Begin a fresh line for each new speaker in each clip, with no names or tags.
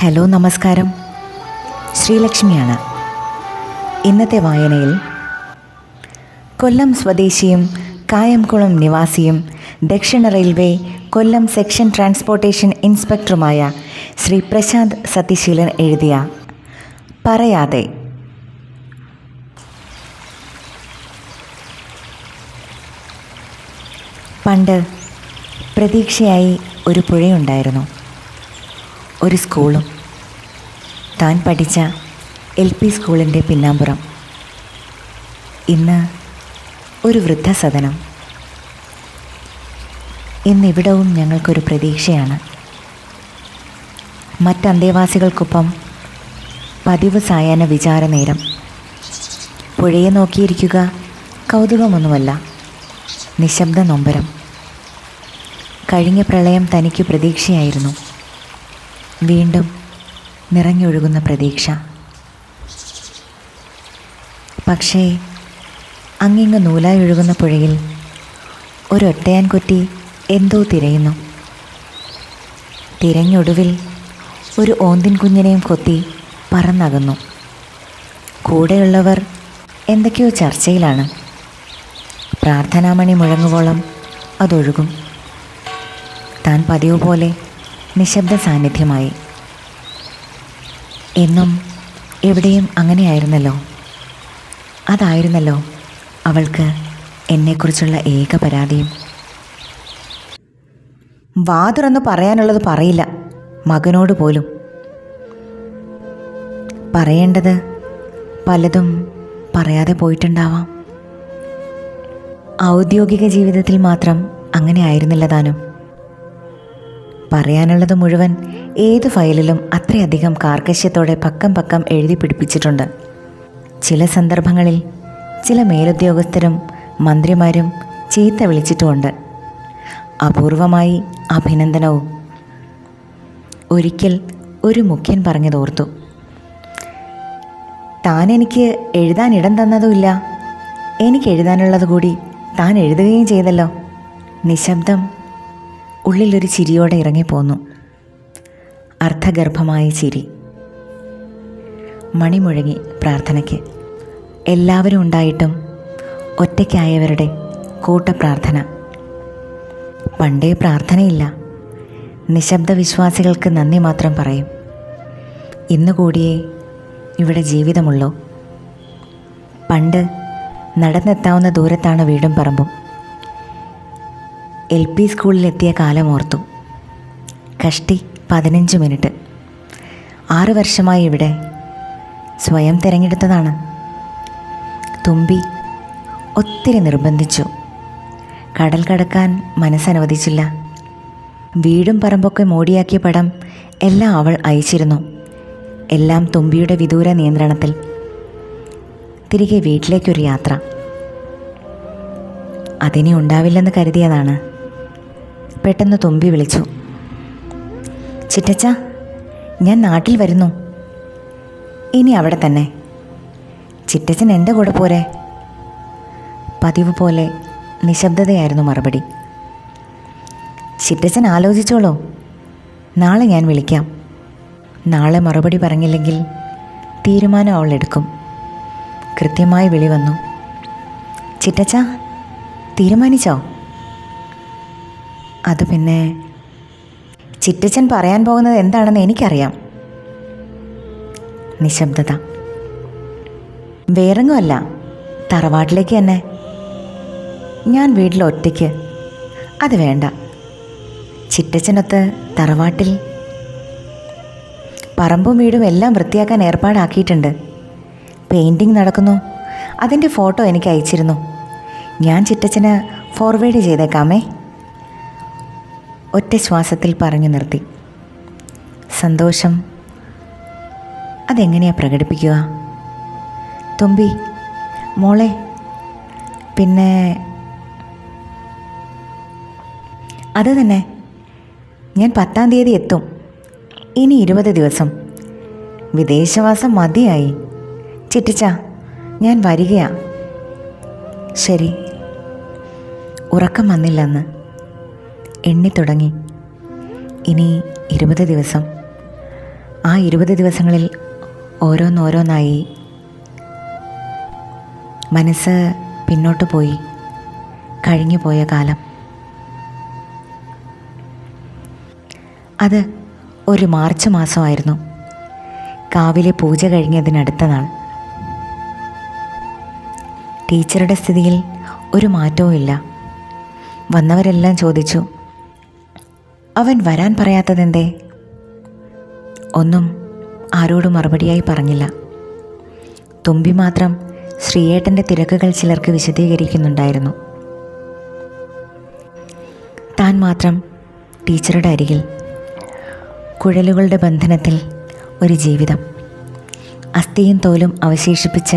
Hello നമസ്കാരം. ശ്രീലക്ഷ്മിയാണ്. ഇന്നത്തെ വായനയിൽ കൊല്ലം സ്വദേശിയും കായംകുളം നിവാസിയും ദക്ഷിണ റെയിൽവേ കൊല്ലം സെക്ഷൻ ട്രാൻസ്പോർട്ടേഷൻ ഇൻസ്പെക്ടറുമായ ശ്രീ പ്രശാന്ത് സത്യശീലൻ എഴുതിയ പറയാതെ. പണ്ട് പ്രതീക്ഷയായി ഒരു പുഴയുണ്ടായിരുന്നു. ഒരു സ്കൂളും. താൻ പഠിച്ച എൽ പി സ്കൂളിന്റെ പിന്നാമ്പുറം. ഇന്ന് ഒരു വൃദ്ധസദനം. ഇന്നിവിടവും ഞങ്ങൾക്കൊരു പ്രതീക്ഷയാണ്. മറ്റന്തേവാസികൾക്കൊപ്പം പതിവ് സായാഹ്ന വിചാര നേരം. പുഴയെ നോക്കിയിരിക്കുക കൗതുകമൊന്നുമല്ല നിശബ്ദ നൊമ്പരം. കഴിഞ്ഞ പ്രളയം തനിക്ക് പ്രതീക്ഷയായിരുന്നു. വീണ്ടും നിറഞ്ഞൊഴുകുന്ന പ്രതീക്ഷ. പക്ഷേ അങ്ങിങ്ങ് നൂലായി ഒഴുകുന്ന പുഴയിൽ ഒരൊറ്റയാൻ കുറ്റി എന്തോ തിരയുന്നു. തിരഞ്ഞൊടുവിൽ ഒരു ഓന്തിൻ കുഞ്ഞിനെയും കൊത്തി പറന്നകന്നു. കൂടെയുള്ളവർ എന്തൊക്കെയോ ചർച്ചയിലാണ്. പ്രാർത്ഥനാമണി മുഴങ്ങുവോളം അതൊഴുകും. താൻ പതിവ് പോലെ നിശബ്ദ സാന്നിധ്യമായി. എന്നും എവിടെയും അങ്ങനെയായിരുന്നല്ലോ. അതായിരുന്നല്ലോ അവൾക്ക് എന്നെക്കുറിച്ചുള്ള ഏക പരാതിയും. വാ തുറന്ന് പറയാനുള്ളത് പറയില്ല. മകനോട് പോലും. പറയേണ്ടത് പലതും പറയാതെ പോയിട്ടുണ്ടാവാം. ഔദ്യോഗിക ജീവിതത്തിൽ മാത്രം അങ്ങനെ ആയിരുന്നില്ല താനും. പറയാനുള്ളത് മുഴുവൻ ഏത് ഫയലിലും അത്രയധികം കാർക്കശ്യത്തോടെ പക്കം പക്കം എഴുതി പിടിപ്പിച്ചിട്ടുണ്ട്. ചില സന്ദർഭങ്ങളിൽ ചില മേലുദ്യോഗസ്ഥരും മന്ത്രിമാരും ചീത്ത വിളിച്ചിട്ടുമുണ്ട്. അപൂർവമായി അഭിനന്ദനവും. ഒരിക്കൽ ഒരു മുഖ്യൻ പറഞ്ഞതോർത്തു. താൻ എനിക്ക് എഴുതാൻ ഇടം തന്നതുമില്ല. എനിക്ക് എഴുതാനുള്ളത് കൂടി താൻ എഴുതുകയും ചെയ്തല്ലോ. നിശബ്ദം ഉള്ളിലൊരു ചിരിയോടെ ഇറങ്ങിപ്പോന്നു. അർത്ഥഗർഭമായ ചിരി. മണിമുഴങ്ങി പ്രാർത്ഥനയ്ക്ക്. എല്ലാവരും ഉണ്ടായിട്ടും ഒറ്റയ്ക്കായവരുടെ കൂട്ടപ്രാർത്ഥന. പണ്ടേ പ്രാർത്ഥനയില്ല. നിശബ്ദ വിശ്വാസികൾക്ക് നന്ദി മാത്രം പറയും. ഇന്ന് കൂടിയേ ഇവിടെ ജീവിതമുള്ളൂ. പണ്ട് നടന്നെത്താവുന്ന ദൂരത്താണ് വീടും പറമ്പും. എൽ പി സ്കൂളിലെത്തിയ കാലം ഓർത്തു. കഷ്ടി പതിനഞ്ച് മിനിറ്റ്. ആറ് വർഷമായി ഇവിടെ. സ്വയം തിരഞ്ഞെടുത്തതാണ്. തുമ്പി ഒത്തിരി നിർബന്ധിച്ചു. കടൽ കടക്കാൻ മനസ്സനുവദിച്ചില്ല. വീടും പറമ്പൊക്കെ മോടിയാക്കിയ പടം എല്ലാം അവൾ അയച്ചിരുന്നു. എല്ലാം തുമ്പിയുടെ വിദൂര നിയന്ത്രണത്തിൽ. തിരികെ വീട്ടിലേക്കൊരു യാത്ര. അതിനി ഉണ്ടാവില്ലെന്ന് കരുതിയതാണ്. പെട്ടെന്ന് തുമ്പി വിളിച്ചു. ചിറ്റച്ച ഞാൻ നാട്ടിൽ വരുന്നു. ഇനി അവിടെ തന്നെ. ചിറ്റച്ചൻ എന്റെ കൂടെ പോരെ? പതിവ് പോലെ നിശബ്ദതയായിരുന്നു മറുപടി. ചിറ്റച്ചൻ ആലോചിച്ചോളൂ. നാളെ ഞാൻ വിളിക്കാം. നാളെ മറുപടി പറഞ്ഞില്ലെങ്കിൽ തീരുമാനം അവൾ എടുക്കും. കൃത്യമായി വിളി വന്നു. ചിറ്റച്ച തീരുമാനിച്ചോ? അത് പിന്നെ ചിറ്റച്ചൻ പറയാൻ പോകുന്നത് എന്താണെന്ന് എനിക്കറിയാം. നിശബ്ദത. വേറെങ്ങുമല്ല തറവാട്ടിലേക്ക് തന്നെ. ഞാൻ വീട്ടിൽ ഒറ്റയ്ക്ക്. അത് വേണ്ട. ചിറ്റച്ചനൊത്ത് തറവാട്ടിൽ. പറമ്പും വീടും എല്ലാം വൃത്തിയാക്കാൻ ഏർപ്പാടാക്കിയിട്ടുണ്ട്. പെയിന്റിങ് നടക്കുന്നു. അതിന്റെ ഫോട്ടോ എനിക്ക് അയച്ചിരുന്നു. ഞാൻ ചിറ്റച്ചന് ഫോർവേഡ് ചെയ്തേക്കാമേ. ഒറ്റ ശ്വാസത്തിൽ പറഞ്ഞു നിർത്തി. സന്തോഷം. അതെങ്ങനെയാ പ്രകടിപ്പിക്കുക? തുമ്പി മോളെ പിന്നെ അത് തന്നെ. ഞാൻ പത്താം തീയതി എത്തും. ഇനി ഇരുപത് ദിവസം. വിദേശവാസം മതിയായി. ചിറ്റിച്ച ഞാൻ വരികയാ. ശരി. ഉറക്കം വന്നില്ലെന്ന്. എണ്ണി തുടങ്ങി. ഇനി ഇരുപത് ദിവസം. ആ ഇരുപത് ദിവസങ്ങളിൽ ഓരോന്നോരോന്നായി മനസ്സ് പിന്നോട്ട് പോയി. കഴിഞ്ഞു പോയ കാലം. അത് ഒരു മാർച്ച് മാസമായിരുന്നു. കാവിലെ പൂജ കഴിഞ്ഞതിനടുത്ത നാൾ. ടീച്ചറുടെ സ്ഥിതിയിൽ ഒരു മാറ്റവും ഇല്ല വന്നവരെല്ലാം ചോദിച്ചു അവൻ വരാൻ പറയാത്തതെന്തേ? ഒന്നും ആരോടും മറുപടിയായി പറഞ്ഞില്ല. തുമ്പി മാത്രം ശ്രീയേട്ടന്റെ തിരക്കുകൾ ചിലർക്ക് വിശദീകരിക്കുന്നുണ്ടായിരുന്നു. താൻ മാത്രം ടീച്ചറുടെ അരികിൽ കുഴലുകളുടെ ബന്ധനത്തിൽ ഒരു ജീവിതം. അസ്ഥിയും തോലും അവശേഷിപ്പിച്ച്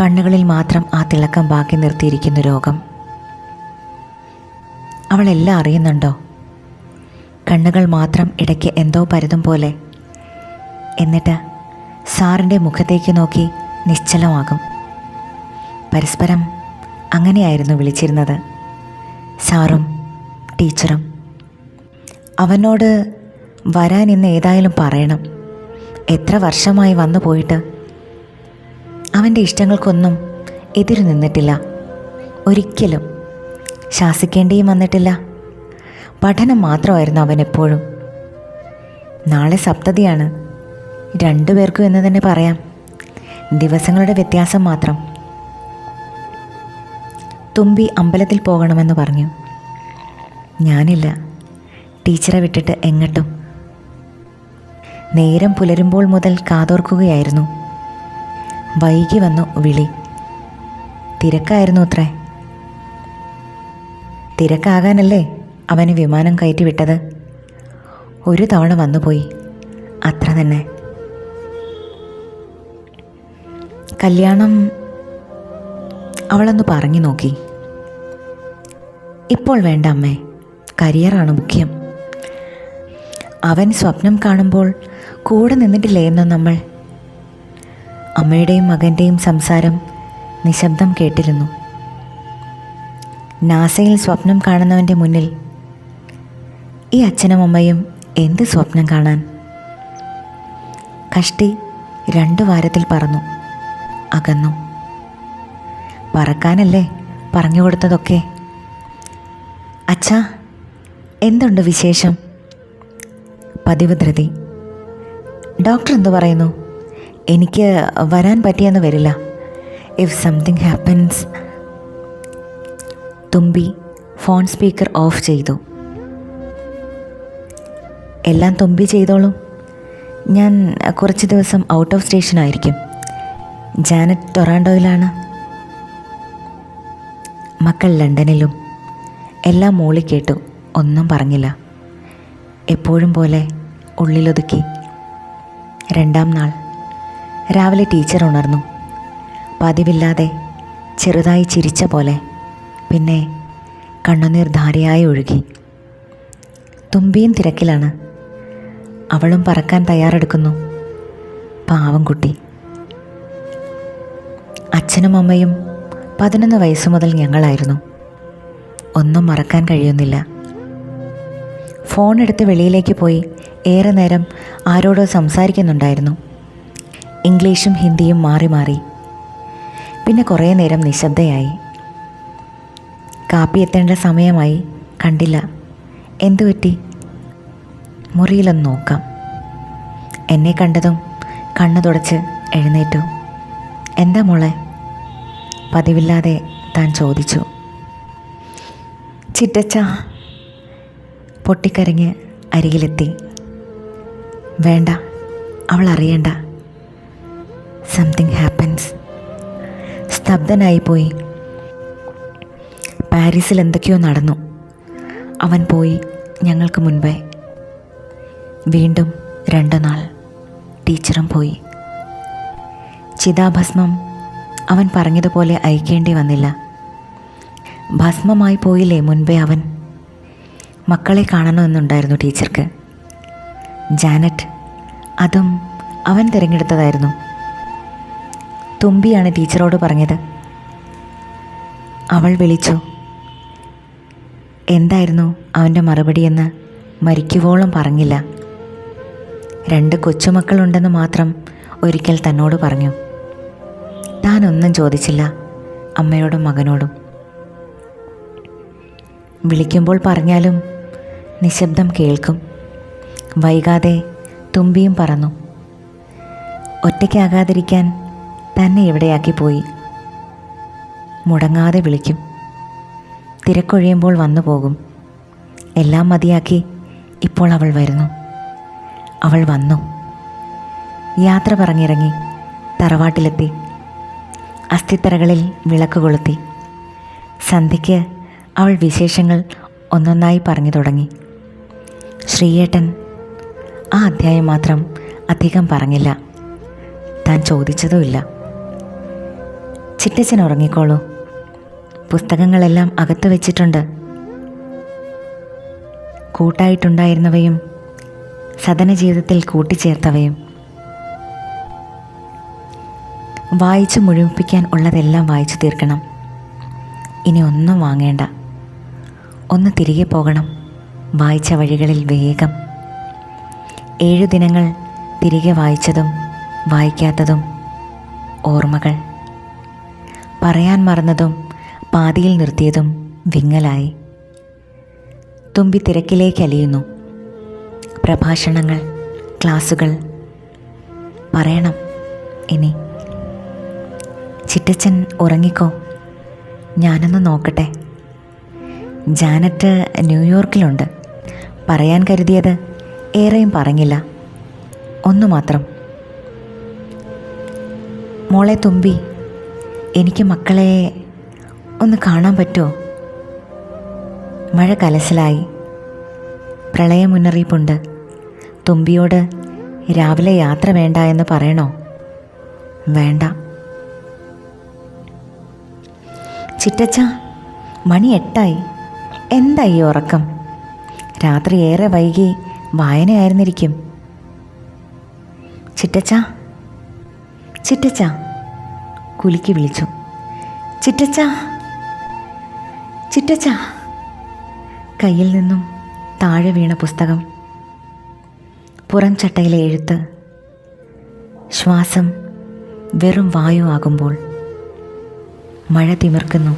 കണ്ണുകളിൽ മാത്രം ആ തിളക്കം ബാക്കി നിർത്തിയിരിക്കുന്ന രോഗം. അവളെല്ലാം അറിയുന്നുണ്ടോ? കണ്ണുകൾ മാത്രം ഇടയ്ക്ക് എന്തോ പരുതും പോലെ. എന്നിട്ട് സാറിന്റെ മുഖത്തേക്ക് നോക്കി നിശ്ചലമാകും. പരസ്പരം അങ്ങനെയായിരുന്നു വിളിച്ചിരുന്നത്. സാറും ടീച്ചറും. അവനോട് വരാൻ ഇന്ന് ഏതായാലും പറയണം. എത്ര വർഷമായി വന്നു പോയിട്ട്? അവന്റെ ഇഷ്ടങ്ങൾക്കൊന്നും എതിരു നിന്നിട്ടില്ല. ഒരിക്കലും ശാസിക്കേണ്ടിയും വന്നിട്ടില്ല. പഠനം മാത്രമായിരുന്നു അവൻ എപ്പോഴും. നാളെ സപ്തതിയാണ്. രണ്ടുപേർക്കും എന്ന് തന്നെ പറയാം. ദിവസങ്ങളുടെ വ്യത്യാസം മാത്രം. തുമ്പി അമ്പലത്തിൽ പോകണമെന്ന് പറഞ്ഞു. ഞാനില്ല. ടീച്ചറെ വിട്ടിട്ട് എങ്ങട്ടും. നേരം പുലരുമ്പോൾ മുതൽ കാതോർക്കുകയായിരുന്നു. വൈകി വന്നു വിളി. തിരക്കായിരുന്നു അത്രേ. തിരക്കാകാനല്ലേ? അവന് വിമാനം കയറ്റി വിട്ടത്? ഒരു തവണ വന്നുപോയി. അത്ര തന്നെ. കല്യാണം അവളൊന്ന് പറഞ്ഞു നോക്കി. ഇപ്പോൾ വേണ്ട അമ്മേ കരിയറാണ് മുഖ്യം. അവൻ സ്വപ്നം കാണുമ്പോൾ കൂടെ നിന്നിട്ടില്ലേന്നോ നമ്മൾ? അമ്മയുടെയും മകന്റെയും സംസാരം നിശബ്ദം കേട്ടിരുന്നു. നാസയിൽ സ്വപ്നം കാണുന്നവന്റെ മുന്നിൽ ഈ അച്ഛനും അമ്മയും എന്ത് സ്വപ്നം കാണാൻ? കഷ്ടി രണ്ടു വാരത്തിൽ പറന്നു അകന്നു. പറക്കാനല്ലേ പറഞ്ഞു കൊടുത്തതൊക്കെ? അച്ഛാ എന്തുണ്ട് വിശേഷം? പതിവ് ധൃതി. ഡോക്ടർ എന്തു പറയുന്നു? എനിക്ക് വരാൻ പറ്റിയെന്ന് വരില്ല. If something happens Thumbi phone speaker off ചെയ്തു. എല്ലാം തുമ്പി ചെയ്തോളൂ. ഞാൻ കുറച്ച് ദിവസം ഔട്ട് ഓഫ് സ്റ്റേഷൻ ആയിരിക്കും. ജാനറ്റ് ടൊറാൻഡോയിലാണ് മക്കൾ ലണ്ടനിലും. എല്ലാം മൂളി കേട്ടു. ഒന്നും പറഞ്ഞില്ല. എപ്പോഴും പോലെ ഉള്ളിലൊതുക്കി. രണ്ടാം നാൾ. രാവിലെ ടീച്ചർ ഉണർന്നു. പതിവില്ലാതെ ചെറുതായി ചിരിച്ച പോലെ. പിന്നെ കണ്ണുനീർ ധാരയായി ഒഴുകി. തുമ്പിയും തിരക്കിലാണ്. അവളും പറക്കാൻ തയ്യാറെടുക്കുന്നു. പാവം കുട്ടി. അച്ഛനും അമ്മയും പതിനൊന്ന് വയസ്സ് മുതൽ ഞങ്ങളായിരുന്നു. ഒന്നും മറക്കാൻ കഴിയുന്നില്ല. ഫോൺ എടുത്ത് വെളിയിലേക്ക് പോയി ഏറെ നേരം ആരോടോ സംസാരിക്കുന്നുണ്ടായിരുന്നു. ഇംഗ്ലീഷും ഹിന്ദിയും മാറി മാറി. പിന്നെ കുറേ നേരം നിശബ്ദയായി. കാപ്പി എത്തേണ്ട സമയമായി കണ്ടില്ല. എന്തു പറ്റി? മുറിയിലൊന്ന് നോക്കാം. എന്നെ കണ്ടതും കണ്ണു തുടച്ച് എഴുന്നേറ്റു. എന്താ മോളെ? പതിവില്ലാതെ താൻ ചോദിച്ചു. ചിറ്റച്ച പൊട്ടിക്കരഞ്ഞ് അരികിലെത്തി. വേണ്ട അവൾ അറിയണ്ട. Something happens. സ്തബ്ധനായിപ്പോയി. പാരീസിൽ എന്തൊക്കെയോ നടന്നു. അവൻ പോയി ഞങ്ങൾക്ക് മുൻപേ വീണ്ടും രണ്ടു നാൾ ടീച്ചറും പോയി. ചിതാഭസ്മം അവൻ പറഞ്ഞതുപോലെ അയക്കേണ്ടി വന്നില്ല. ഭസ്മമായി പോയില്ലേ മുൻപേ അവൻ? മക്കളെ കാണണമെന്നുണ്ടായിരുന്നു ടീച്ചർക്ക്. ജാനറ്റ് അതും അവൻ തിരഞ്ഞെടുത്തതായിരുന്നു. തുമ്പിയാണ് ടീച്ചറോട് പറഞ്ഞത്. അവൾ വിളിച്ചു. എന്തായിരുന്നു അവന്റെ മറുപടിയെന്ന് മരിക്കുവോളം പറഞ്ഞില്ല. രണ്ട് കൊച്ചുമക്കളുണ്ടെന്ന് മാത്രം ഒരിക്കൽ തന്നോട് പറഞ്ഞു. താനൊന്നും ചോദിച്ചില്ല അമ്മയോടും മകനോടും. വിളിക്കുമ്പോൾ പറഞ്ഞാലും നിശബ്ദം കേൾക്കും. വൈകാതെ തുമ്പിയും പറന്നു. ഒറ്റയ്ക്കാകാതിരിക്കാൻ തന്നെ എവിടെയാക്കി പോയി മുടങ്ങാതെ വിളിക്കും. തിരക്കൊഴിയുമ്പോൾ വന്നു പോകും എല്ലാം മതിയാക്കി ഇപ്പോൾ അവൾ വരുന്നു. അവൾ വന്നു. യാത്ര പറഞ്ഞിറങ്ങി തറവാട്ടിലെത്തി. അസ്ഥിത്തറകളിൽ വിളക്ക് കൊളുത്തി. സന്ധ്യയ്ക്ക് അവൾ വിശേഷങ്ങൾ ഒന്നൊന്നായി പറഞ്ഞു തുടങ്ങി. ശ്രീയേട്ടൻ ആ അധ്യായം മാത്രം അധികം പറഞ്ഞില്ല. താൻ ചോദിച്ചതുമില്ല. ചിറ്റച്ചൻ ഉറങ്ങിക്കോളൂ. പുസ്തകങ്ങളെല്ലാം അകത്ത് വെച്ചിട്ടുണ്ട്. കൂട്ടായിട്ടുണ്ടായിരുന്നവയും സദന ജീവിതത്തിൽ കൂട്ടിച്ചേർത്തവയും. വായിച്ച് മുഴുമിപ്പിക്കാൻ ഉള്ളതെല്ലാം വായിച്ചു തീർക്കണം. ഇനി ഒന്നും വാങ്ങേണ്ട. ഒന്ന് തിരികെ പോകണം. വായിച്ച വഴികളിൽ വേഗം. ഏഴു ദിനങ്ങൾ തിരികെ വായിച്ചതും വായിക്കാത്തതും ഓർമ്മകൾ. പറയാൻ മറന്നതും പാതിയിൽ നിർത്തിയതും വിങ്ങലായി. തുമ്പി തിരക്കിലേക്ക് അലിയുന്നു. പ്രഭാഷണങ്ങൾ ക്ലാസുകൾ. പറയണം ഇനി. ചിറ്റച്ചൻ ഉറങ്ങിക്കോ. ഞാനൊന്ന് നോക്കട്ടെ. ജാനറ്റ് ന്യൂയോർക്കിലുണ്ട്. പറയാൻ കരുതിയത് ഏറെയും പറഞ്ഞില്ല. ഒന്നു മാത്രം. മോളെ തുമ്പി എനിക്ക് മക്കളെ ഒന്ന് കാണാൻ പറ്റുമോ? മഴ കലശലായി. പ്രളയ മുന്നറിയിപ്പുണ്ട് തുമ്പിയോട് രാവിലെ യാത്ര വേണ്ട എന്ന് പറയണോ? വേണ്ട. ചിറ്റച്ച മണി എട്ടായി. എന്തായി ഉറക്കം? രാത്രി ഏറെ വൈകി വായനയായിരുന്നിരിക്കും ചിറ്റച്ച ചിറ്റച്ച കുലുക്കി വിളിച്ചു. ചിറ്റച്ച ചിറ്റച്ച കയ്യിൽ നിന്നും താഴെ വീണ പുസ്തകം പുറം ചട്ടയിലെ എഴുത്ത്. ശ്വാസം വെറും വായു ആകുമ്പോൾ മഴ തിമിർക്കുന്നു.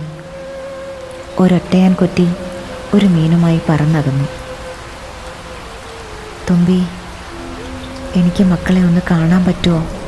ഒരൊറ്റയാൻ കൊറ്റി ഒരു മീനുമായി പറന്നകന്നു. തുമ്പി എനിക്ക് മക്കളെ ഒന്ന് കാണാൻ പറ്റുമോ?